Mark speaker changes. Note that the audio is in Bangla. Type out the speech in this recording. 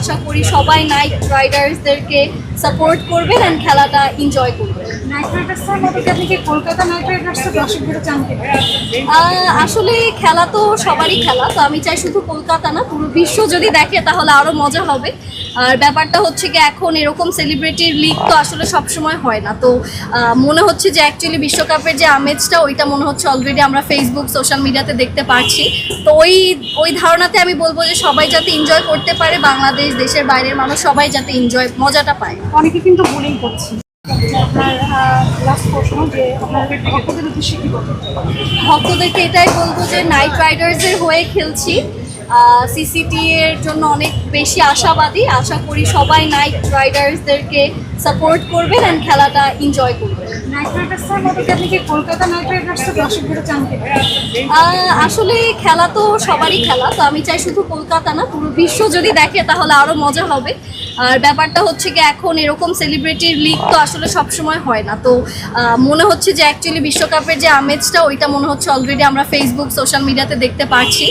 Speaker 1: আশা করি সবাই নাইট রাইডার্সদেরকে সাপোর্ট করবেন অ্যান্ড খেলাটা এনজয় করবেন আসলে খেলা তো সবারই খেলা তো আমি চাই শুধু কলকাতা না পুরো বিশ্ব যদি দেখে তাহলে আরও মজা হবে। আর ব্যাপারটা হচ্ছে কি এখন এরকম সেলিব্রিটির লিগ তো আসলে সবসময় হয় না। তো মনে হচ্ছে যে অ্যাকচুয়ালি বিশ্বকাপের যে আমেজটা ওইটা মনে হচ্ছে অলরেডি আমরা ফেসবুক সোশ্যাল মিডিয়াতে দেখতে পারছি। তো ওই ওই ধারণাতে আমি বলব যে সবাই যাতে এনজয় করতে পারে বাংলাদেশ দেশের বাইরের মানুষ সবাই যাতে এনজয় মজাটা পায়।
Speaker 2: অনেকে কিন্তু বুলিং করছে। আপনার লাস্ট প্রশ্ন যে আপনার ভক্তদের উদ্দেশ্যে কি বলবেন?
Speaker 1: ভক্তদেরকে এটাই বলব যে নাইট রাইডার্সের হয়ে খেলছি। সিসিটি এর জন্য অনেক বেশি আশাবাদী। আশা করি সবাই নাইট রাইডার্সদেরকে সাপোর্ট করবেন অ্যান্ড খেলাটা এনজয় করবেন। আসলে খেলা তো সবারই খেলা তো আমি চাই শুধু কলকাতা না পুরো বিশ্ব যদি দেখে তাহলে আরও মজা হবে। আর ব্যাপারটা হচ্ছে কি এখন এরকম সেলিব্রিটির লিগ তো আসলে সবসময় হয় না। তো মনে হচ্ছে যে অ্যাকচুয়ালি বিশ্বকাপের যে আমেজটা ওইটা মনে হচ্ছে অলরেডি আমরা ফেসবুক সোশ্যাল মিডিয়াতে দেখতে পারছি।